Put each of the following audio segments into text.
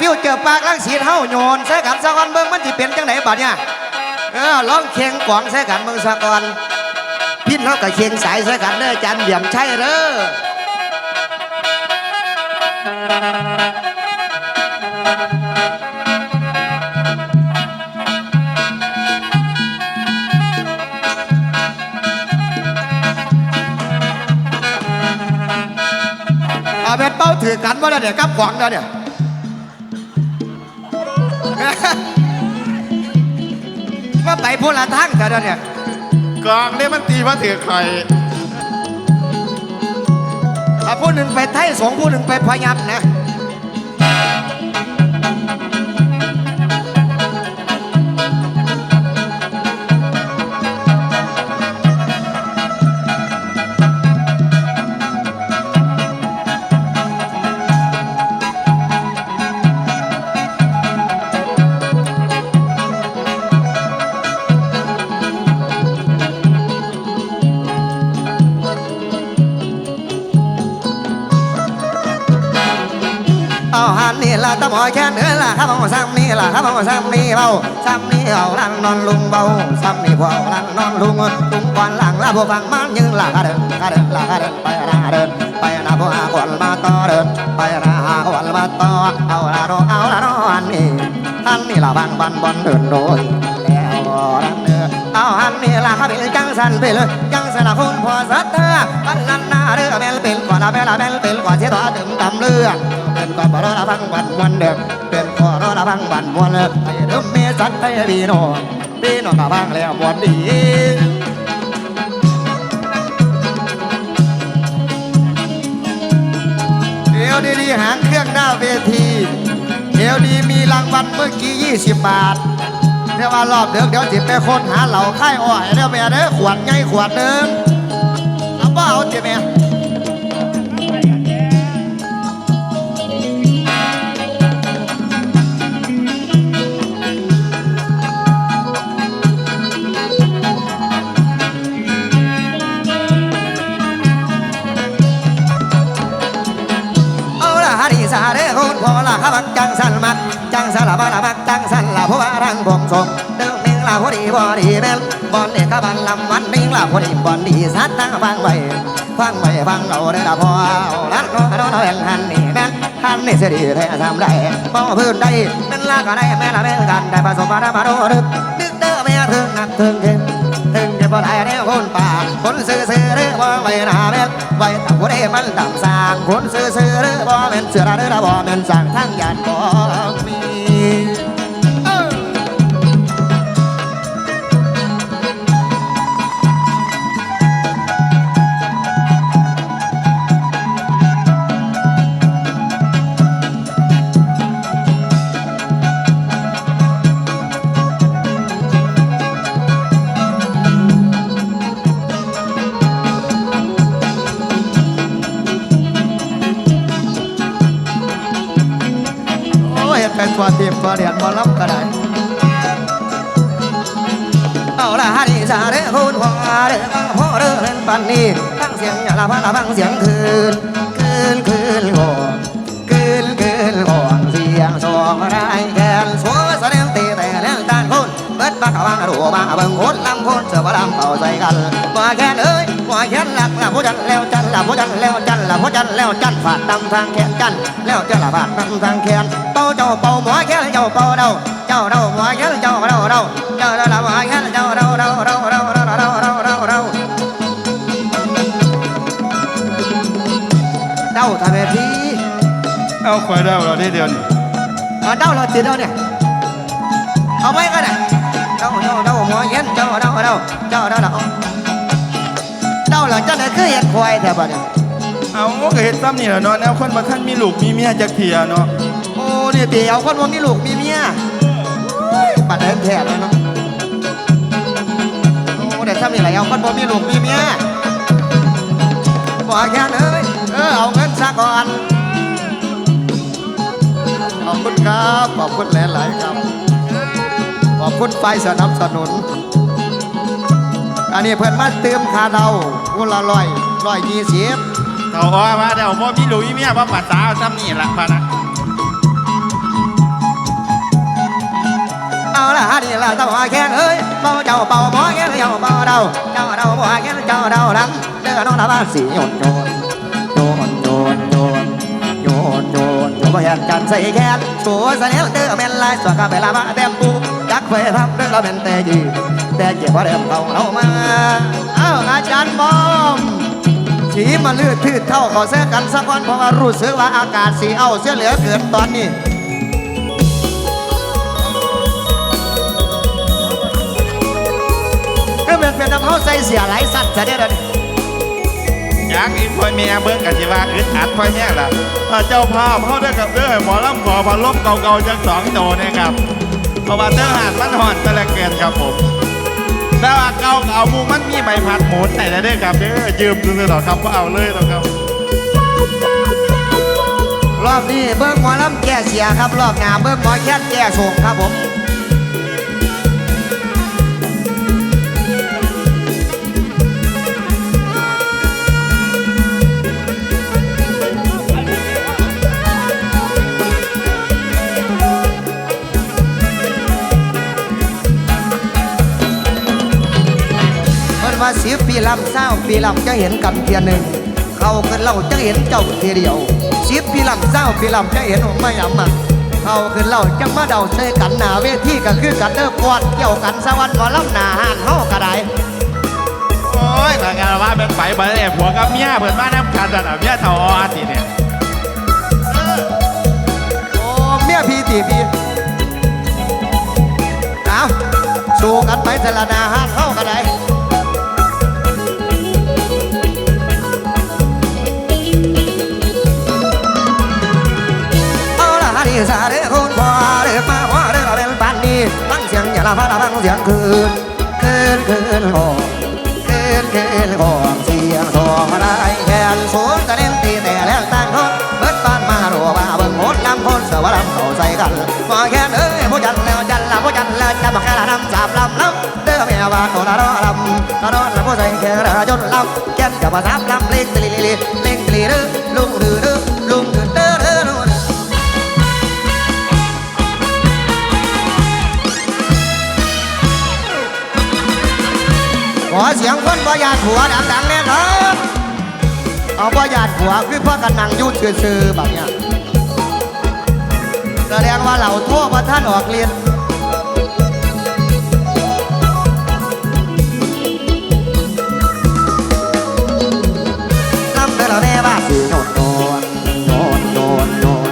ฟิวเจอปากลังสีเฮาโยนใส่กันซะก่อนเบิ่งมันสิเป็นจังไดบัดเนี่ยเออลองเคียงกวางใส่กันเบิ่งซะก่อนพินเฮาก็เคียงสายใส่กันเด้อจารย์เหลี่ยมใช่เด้อเอาเป็นเป้าถือกันบ่ล่ะเนี่ยกับกวางเด้เนี่ย ว่าไปพูละทั้งเถอะเนี่ยกองเนี่ยมันตีมาถือใครถ้าผู้หนึ่งไปไทยสองผู้หนึ่งไปพยับนะ เอาหันนี่ละตะหมอแค่เนื้อละครับเอาซ้ำนี่ละครับเอาซ้ำนี่เบาซ้ำนี่เอาลังนอนลุงเบาซ้ำนี่พอเอาลังนอนลุงลุงก่อนหลังละพวกฟังมันยืนละเดินเดินละเดินไปละเดินไปนะพวกอาก่อนมาต่อเดินไปนะก่อนมาต่อเอาละโนเอาละโนอันนี้อันนี่ละบางบันบอนเดินโดยแล้วรักเนื้อเอาอันนี่ละครับเป็นจัง สันไปเลยังสนละคุณพอสัตเธอบันลันนาเรือเบลเป็นก่อนละเบลเบลเป็นก่อนเสียต่อถึงตำเรือเป็นก่อนบ่รอละบังบันมวนเด็กเป็นก่อนรอละบังบันมวนเลยไอ้เดิมเมสัตไทยบีโนบีโนกะบังแล้วมวนดีเอวดีๆหางเครื่องหน้าเวทีเอวดีมีรางวัลเมื่อกี้ 20 บาท เดี๋ยวว่ารอบเดี๋ยวเดี๋ยวจิไปค้นหาเหล่าค่ายอ้อยเดี๋ยวแม่เด้อขวดใหญ่ขวดหนึงเอาบ่เอาจิแม่เอาละฮาริสาเด้คุณพ่อละขับจังสันมักจังสันละบ้าละมักจังส บอดีแม่นบอลเด็กกับบันลำวันมิงละพอดีบอลดีสัตตังฟังไว้ฟังไว้ฟังเอาได้ละพอเอาลัดน้องน้องแห่งหันนี่แม่นหันนี่เสียดีแท้ทำได้บ่พื้นได้เป็นละก็ได้แม่ละแม่กันได้ผสมมาได้มาโดดึกดึกเด้อแม่ถึงนักถึงเข็มถึงจะบ่ได้แนวคนป่าคนซื่อซื่อๆหรือบ่ไว้หนาแม่นไว้ตักผู้ใดมันดำสางคนซื่อซื่อๆหรือบ่แม่นเสือหรือบ่แม่นสางทางยานบ่ สาเรคุณพ่อเด้อพ่อเด้อเล่นปันนี้ฟังเสียงอย่าละพันละฟังเสียงคืนคืนคืนโง่คืนคืนโง่เสียงสองรายแกนสัวแสดงตีแต่เล่นตานคนเบิดบักวางรัวมาเบิ่งคนลำคนเสือบลำเอาใจกันว่าแค่นเอ้ยว่าแค่นหลักละผู้จันแล้วจันละผู้จันแล้วจันละผู้จันแล้วจันฝาดตำทางแขนกันแล้วเจ้าละฝาดตำทางแขนเป่าเจ้าเป่าหมอแค่เจ้าเป่าเดาเจ้าเดาหมอแค่เจ้าเดาเดาเจ้าเดาละหมอแค่ เจ้าเดาเดาเดาเดาเดาเดาเดาเดาเดาเดาทำไมพี่เอาควายได้เราได้เดียวนี่เอาเดาเราติดเดาเนี่ยเอาไว้ก็ได้เดาเดาเดาหมอแค่เจ้าเดาเดาเจ้าเดาเดาเดาเราจะไหนคือเห็ดควายแต่บ่เนี่ยเอาก็เห็นซ้ำนี่แหละเนาะแนวคนมางท่านมีลูกมีเมียจักเทียเนาะโอ้เนี่ยเตี๋ยวคนว่ามีลูกมีเมียปัดเดินแถบเลยเนาะ โอ้เดี๋ยวถ้ามีอะไรเอาคนว่มีลูกมีเมียบอกแค่เอ้ยเออเอาเงินซะก่อนขอบคุณครับขอบคุณหลายๆครับขอบคุณไฟสนับสนุน อันนี้เพิ่อนมาเติมคาเดาคนละร้อยร้อยยี่สิบเขาอ้อมาเดี๋ยวพ่มีลูกมีเมียว่ปัดสาวซ้ำนี่ละพะนะ ละตะหมอแค้นเอ้ยเบาเจ้าเบาหมอแค้นเจ้าเบาเดาเจ้าเดาหมอแค้นเจ้าเดาหลังเด้อน้องละบ้านสีโยนโยนโยนโยนโยนโยนโยนโยนบ่เห็นกันใส่แค้นชัวเสนียวเด้อแม่นลายสวกาเวลามาเต็มปูจักเคยทำเด้อเราเป็นแต่ยีแต่เจ็บว่าเริ่มเอาเรามาเอ้าอาจารย์บอมสีมาลืดทืดเท่าขอเสื้อกันสักวันเพราะว่ารู้สึกว่าอากาศสีเอาเสื้อเหลือเกินตอนนี้ ก็เป็นเป็นน้ำเขาใส่เสียหลายสัตว์จะได้เลยอยากอีพ่อแม่เบิ่งกันสิว่าอึดอัดพ่อแม่ล่ะเจ้าภาพเขาได้กับเด้อหมอลำขอพันลมเก่าๆจังสองโตเนี่ยครับเพราะว่าเจ้าหาดมันหอนตะละเกินครับผมแต่ว่าเก่าเอาหมูมันมีใบพัดหมุนแต่ละเด้อครับเด้อยืมซื้อๆหรอครับก็เอาเลยหรอครับ รอบนี้เบิ้งหมอลำแก่เสียครับ รอบหน้าเบิ้งหมอแค่แก่โศกครับผม ว่าสิบปีลำเศร้าปีลำจะเห็นกันเทียหนึ่ง เขาขึ้นเล่าจะเห็นเจ้าทีเดียวสิบปีลำเศร้าปีลำจะเห็นไม่ยำมาเขาขึ้นเล่าจังมาเดาใส่กันหนาเวทีก็คือกันเด้อปวดเกี่ยวกันสวรรค์หมอลำหนาหานเฮากระไดโอ้ยแต่การว่าเป็นไฟเบอร์เนี่ยผัวกับเมียเปิดบ้านน้ำกันแต่ะเมียเท่าออสิเนี่ยโอ้เมียพี่ตีพี่เอาสู้กันไปแต่ละหนาหานเฮากระไดเอา ฟังเสียงอย่าละพะละฟังเสียงคืนคืนคืนโอ้เกินเกินของเสียงทองได้แขนสูงตะเล่นตีแต่แล้วต่างคนเบิดบ้านมารัวว่าเบิ่งโหดลำพ้นเสือว่าลำเขาใส่กันมาแค่เอ้ยผู้จันแล้วจันละผู้จันแล้วจะบอกแค่ละน้ำสาบลำลำเด้อแม่ว่าโนละรอลำละรอละผู้ใส่แค่ละจนลำแก่นจะมาสามลำเล็กตลีลีเล็กตลีเด้อลุงดื้อเด้อ คนบ่อยากหัวดังๆเน่นอนเอาบ่อยากหัวคือพ่อกันนั่งยุ่ซื่อๆแบบเนี้ยแสดงว่าเหล่าทั่วประท่านออกเรียนน้ำเด้อแม่ว่าสีนอนนอนนอนนอนนอน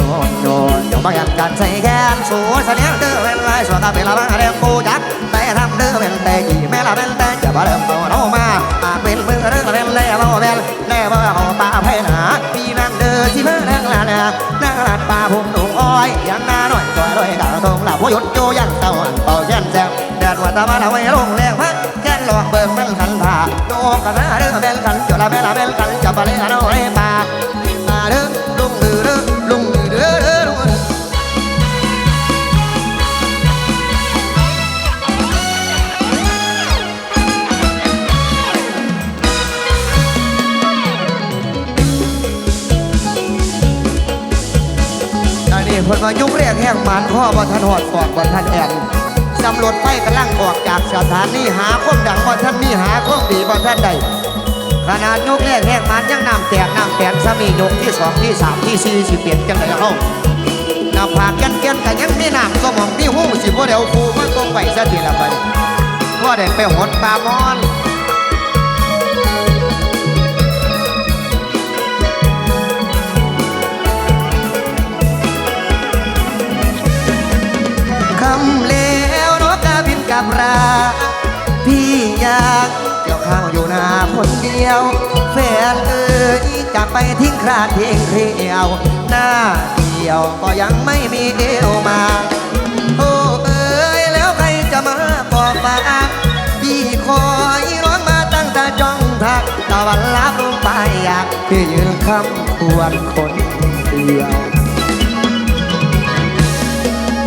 นอนนอนอย่ามาอยากกันใส่แก้มสูสเสนียงเดือดเป็นไรสวดกับเป็นลาบังเรียกกูจักแต่ทำเดือดเป็นแต่กี่แม่ลาเป็นแต่ บ่เริ่มโตโนมาอากเป็นมือเรื่องเป็นแน่บ่เป็นแน่บ่เอาปากให้หนาพี่นั่งเด้อที่เมื่อนั่งลานานั่งลาดป่าผมหนุ่มอ้อยยังหน้าหน่อยตัวลอยกางตรงหลับหัวหยุดโยยังเต่าเป่าแย่นแซงแดดว่าตามาเอาไว้ลงแรงพักแค่หลอกเบิ่งเป็นขันผ่าโยกกันนะเรื่อเป็นขันจุดละเบลละเป็นขันจะไปเลยกัน ว่ายุคเรียกแห้งหมันข้อบ่ทันหอดปอดบ่ทันแอนสำรวจไฟกำลังออกจากสถานีหาความดังบ่ทันมีหาความดีบ่ทันใดขนาดยุคแรกแห้งมันยังน้ำแตกน้ำแตกสามียุคที่สองที่สามที่สี่สิเปลี่ยนจังไดเฮาหน้าผากยันเกียนก็ยังมีน้ำสมองมีหูสิบ่ได้เอาคูมาตรงไว้ซะทีละบัดบ่ได้ไปหดปลามอน คำเลวนกกาบินกับรา พี่อยากเกี่ยวข้าวอยู่นาคนเดียว แฟนเอ๋ยจากไปทิ้งคราดทิ้งเรียวหน้าเดียวก็ยังไม่มีเอวมา โอ้เอ๋ยแล้วใครจะมาปอบปากพี่คอยร้องมาตั้งแต่จ้องทักตะวันลับลงไปอยากพี่ยืนคำควรคนเดียว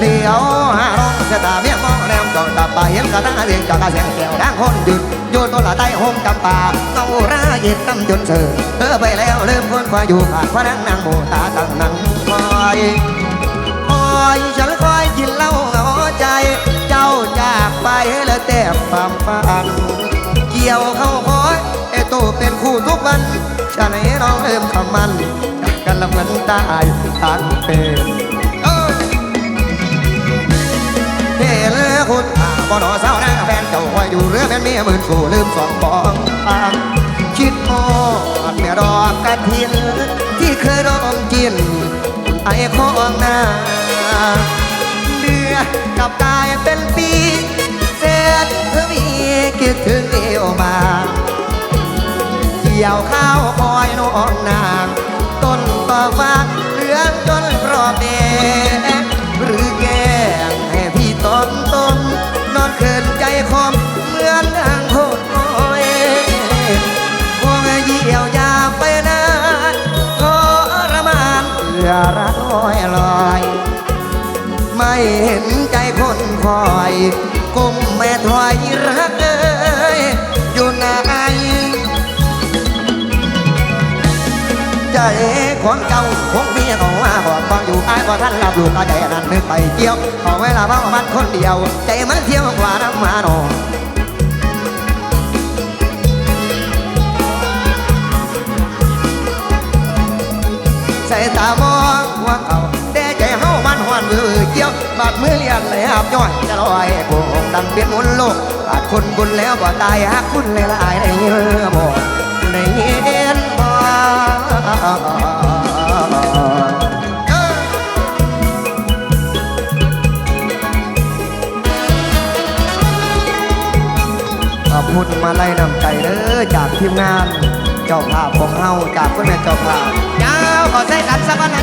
เลี้ยวหาร้องเสตาเมียมองแนมจองตาปาเห็นกระตั้งเสียงจอกกระเสียงแก้วดังคนหยุดโยนตัวละใต้ห้องจำปาเงาราเย็ดน้ำจนเสือเธอไปแล้วลืมคนคอยอยู่ขาดพนังนางโมตาตั้งนังคอยคอยฉันคอยกินเหล้าเหงาใจ เจ้าจากไปเลยแต่ฟัมฟันเกี่ยวเข้าคอยไอ้โตเป็นคู่ทุกวันฉะไหนน้องเริ่มคำมันจากกันละเหมือนตายทางเป็น เลคุณบ่นอสาวนาแฟนเจ้าคอยอยู่เรือแม่นเมียหมื่นกูลืมสองปองปางคิดโอดเมียดอกกระทินที่เคยร้องกิน ไอ้ของนาเดือกับกายเป็นปีเศษเธอมีคิดถึงเดียวมาเกี่ยวข้าวคอยน้องนางต้นต่อฟ้าเหลืองจนรอบเด ของเจ้าคงมีเขามาบอกฟังอยู่อ้ายก็ท่านรับรู้ก็ใจนั้นนึกไปเกี่ยวขอเวลาเมามันคนเดียว ใจมันเที่ยวกว่าน้ำมาหนอใส่ตามองว่าเขาแต่ใจเฮามันหวนมือเกี่ยวบาดมือเลียนเลยหับย่อยจะลอยโป่งดังเปลี่ยนมนโลกขาดคนบุญแล้วบ่ตายหักคุณเลยละอายในเงือบ่ในเห็นบ่ มาไล่นำใจเด้อจากทีมงาน เจ้าภาพของเฮาจากคุณแม่เจ้าภาพยาขอใช้กันสักวัน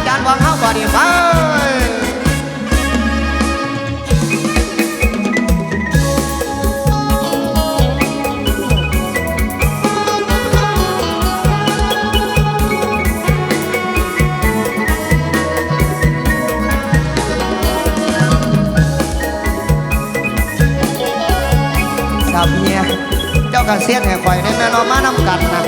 นแม่เรามานำกันนะ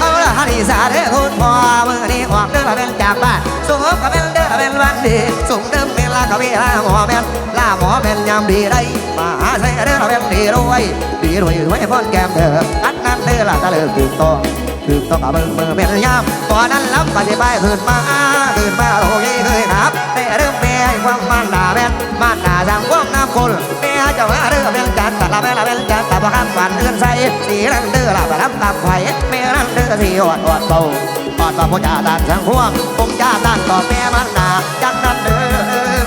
เอาละฮันนี่สาเด้อคุณพ่อมือนี้ออกเด้อเป็นจากบ้านสูงก็เป็นเด้อเป็นวันดีสูงเดิมเป็นลาก็เวลาหมอแม่นลาหมอเป็นยามดีได้มาหาใส่เด้อเป็นดีรวยดีรวยไว้พ่นแก้มเด้ออันนั้นเด้อละตะเลิกถึงตอง คือต้องเอาเบิ่งมือร์เป็นยามตอนนั้นล้ำก็จะไปขึ้นมาขึ้นมาโอ้ยเคยครับแต่เริ่มแม่ความมันดาแม่นมันดาทางความน้ำคนแม่เจ้าว่าเรื่องเป็นจัดตัดละแม่ละเป็นจัดตัดประคำฝันเอื้อนใส่สีนั่นเด้อละประทับตับไข่แม่นั่นเด้อสีอดอดเบาอดว่าพ่อจ่าด้านสังห่วงผมจ่าด้านต่อแม่มันดาจังนั้นเด้อ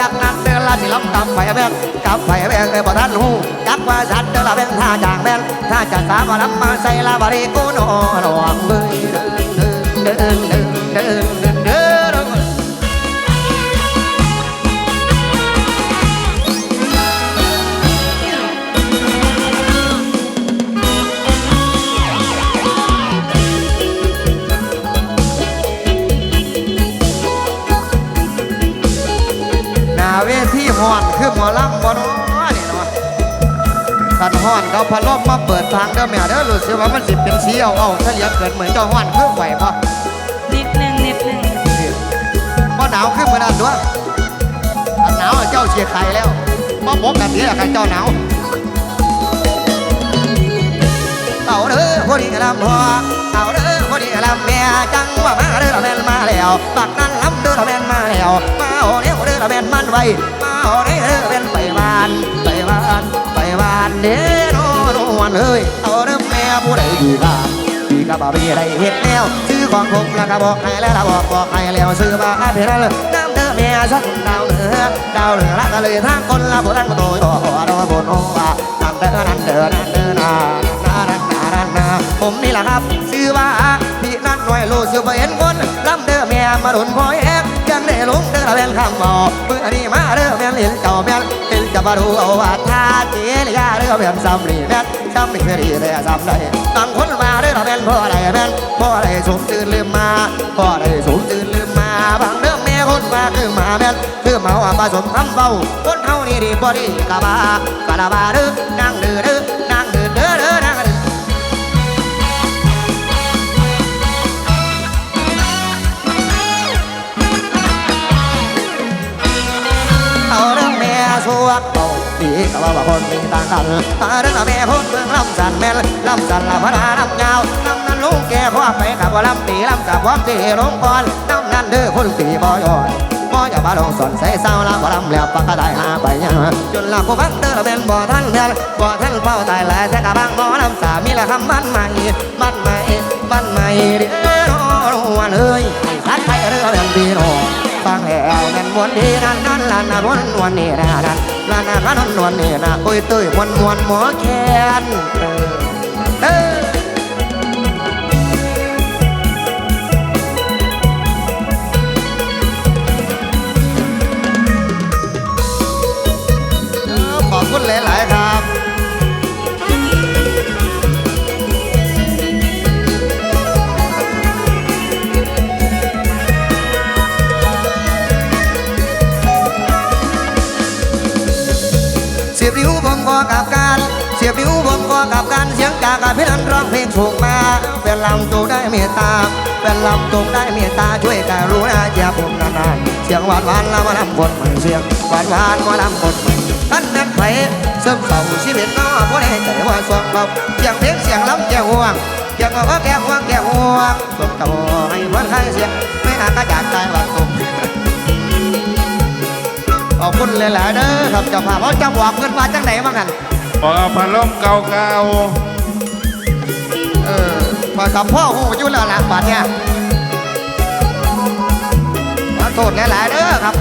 จังนั้นเด้อละสิล้ำตับไข่แม่กับไข่แม่เอ้ยบ่ทันหูจักว่าสัตว์เด้อ ละเป็นท่าจางแม่นถ้าจะสามารถมาใส่ลาบริโกโนนวงมือเดินเดินเดินเดินเดินเดินเดินหน้าเวทีห่อนคือหมอลำบ่น้อนี่เนาะ ขันห้อนเขาพัดลมมาเปิดทางเด้อแม่เด้อรู้สึกว่ามันสิเป็นสีเอาเอาเฉลี่ยเกิดเหมือนเจ้าห้อนคือไหวปะนิดนึงนิดนึงพอหนาวขึ้นมาดันด้วยอันหนาวเจ้าเชียร์ไข่แล้วพอผมแบบนี้แหละใครเจ้าหนาวเอาเด้อพอดีกระลำพอเอาเด้อพอดีกระลำแม่จังว่ามาเด้อละแม่นมาแล้วบักนั้นลำเด้อละแม่นมาแล้วมาโอ้เนี่ยเด้อละแม่นมันไว้มาโอ้เนี่ยเด้อเป็นไปบ้านไปบ้านไปบ้านเด้อโน่นวันเอ้ยเอาเด้อแม่ผู้ใดอยู่บ้านพี่ก็บอกพี่ได้เห็นแล้วซื้อของผมแล้วก็บอกให้แล้วละบอกบอกให้แล้วซื้อมาเพียงเลยน้ำเด้อแม่สักดาวเหนือดาวเหนือละก็เลยทางคนละโบราณก็โตโอ้โหโดนบนโอ้ว่าน้ำเด้อนั่นเด้อนั่นเด้อนานานานานานาผมนี่แหละครับ ซื้อว่า นั่นหน่อยลูกซื้อไปเห็นคนลำเด้อแม่มาดุนพ่อแอกยังได้ลงเด้อละเป็นคำบอกเมื่อนี้มาเด้อแม่เห็นเจ้าแม่เห็นจะมาดูเอาว่าท่าเจริยาเด้อแม่ซ้ำนี่แม่ซ้ำนี่ไม่ดีเลยซ้ำได้บางคนมาเด้อละเป็นพ่ออะไรแม่พ่ออะไรสมตื่นลืมมาพ่ออะไรสมตื่นลืมมาบางเด้อแม่คนมาคือมาแม่คือเมาอะผสมคำเบาคนเฮานี่ดีบ่ดีกะบากะลาบาเด้อนั่งเด้อนั่งเด้อเด้อเด้อนั่งเด้อ พวกเอาดีก็ว่าว่าคนมีต่างกันตาเรื่องแม่พูดเมืองลำสันแม่นลำสันละพระดาลำยาวลำนั้นลุงแกขวาไปกับว่าลำตีลำกับพร้อมตีลงก่อนน้ำนั้นเด้อคนตีบ่ยอนบ่อย่ามาลงสอนใส่เศร้าละบ่ลำแล้วปากกระไดหาไปยังจนละผู้ฟังเด้อละเป็นบ่อท่านเดือนบ่อท่านเฝ้าตายแล้วแต่กะบางบ่ลำสามีละคำมันใหม่มันใหม่มันใหม่เด้อวันเอ้ยสัดไปเรื่อเป็นดีโน ฟังแล้วนั่นมวนดีนั่นนั่นลานนามวนวนนี่นะนั่นลานนาขนนวนนี่นะโอ้ยเต้ยมวนมวนหมอแคนเออเออเออขอบคุณหลาย ๆ ครับ ยบริ้วผมก็กับการเสียบริ้วผมก็กับการเสียงจากับพี่นันร้องเพลงถูกมาเป็นลำตูได้เมตตาเป็นลำตูได้เมตตาช่วยกันรู้นะเจ้าผมนานๆเสียงหวานหวานล้วมาลำคนใหม่เสียงหวานหวานมาลำคนใหม่ท่านนักไฟเสริมเสาชีวิตน้อผู้ใดใจว่าสวงเราเสียงเพลงเสียงลำแก้วห่วงเสียงว่าแก้วห่วงแก้วห่วงส่งต่อให้เพื่อนข้เสียงไม่อาจก็จากใจว่าตุ่ม อบคุณหลายๆเด้อครับเจ้าภาพเขาจะบอกเงินมาจังไหนบ้างกันบอกเอาพัดลมเก่าเออพอกับพ่อหูอยู่แล้วหลังบาทเนี่ยขอโทษหลายๆเด้อครับ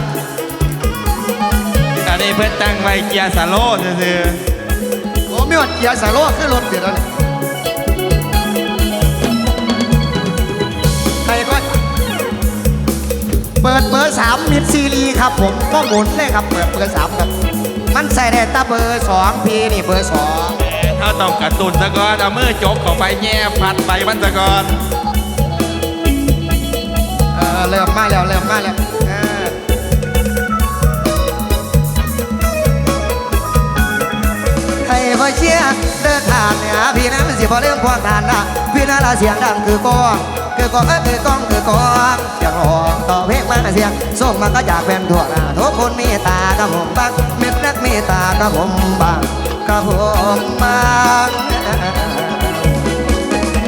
ๆอันนี้เพื่อตั้งไว้เกียร์สโลว์ซื่อโอ้มีวัดเกียร์สายโลขึ้นรถเดี๋ยวนี้ ปิดเบอร์สามมิดซีรีส์ครับผมก็หมุนเลยครับ เปิดเบอร์สามครับ มันใส่ได้แตาเบอร์สองพีนี่เบอร์สองๆเขาต้องกระตุนซะก่อนเอามือจกเข้าไปแง่พัดไปมันซะก่อนเออเริ่มมาแล้วเริ่มมาแล้วเออให้คอยเชียร์เดินทางเนี่ยพี่นั้นสิพอเรื่องพวกทานนะพี่นั้นละเสียงดังคือกอง คือกองเอ้ยคือกองคือกองเสียงร้องต่อเพลงมาเสียงส่งมาก็อยากเป็นทั่วหน้าทุกคนมีตากับผมบ้างมีนักมีตากับผมบ้างกับผมบ้าง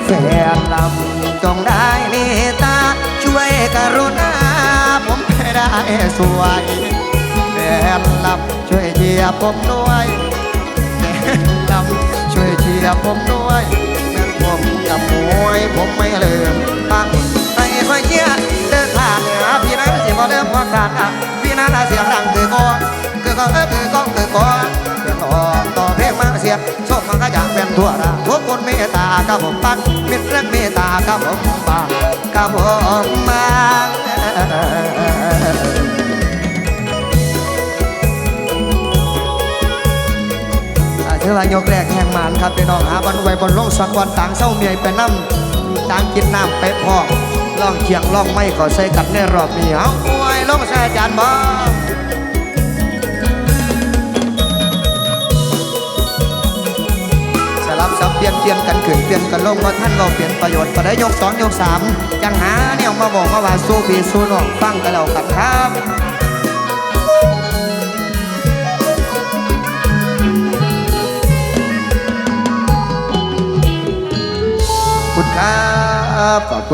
แฟนลำจงได้เมตตาช่วยกรุณาผมไม่ได้สวยแฟนลำช่วยเชียร์ผมด้วยแฟนลำช่วยเชียร์ผมด้วย กับมวยผมไม่ลืมปักให้คอยเชียร์เดินทางเหนือพี่นั้นสิบ่เริ่มความขาดอะพี่นั้นเสียงดังคือก้อนคือกอนเออคือกองคือก้อนเสียงร้อต่อเพลงมาเสียงส่งมาก็อยากเป็นทั่วราทุกคนเมตตากับผมปักมิตรรักเมตตากับผมปักกับผมมา ถือว่ายกแรกแห่งหมานครับพี่น้องหาบันไว้บนลงสักวันต่างเศร้าเมียไปน้ำต่างกินน้ำไปพอล่องเคียงล่องไม่ขอใส่กันในรอบนี้เอาโอ้ยลงใส่จานบ้าสลับสับเปลี่ยนเปลี่ยนกันขึ้นเปลี่ยนกันลงว่าท่านเราเปลี่ยนประโยชน์ก็ได้ยกสองยกสามจังหาเนี่ยมาบอกมาว่าสู้พี่สู้น้องฟังกันแล้วกันครับ ครับ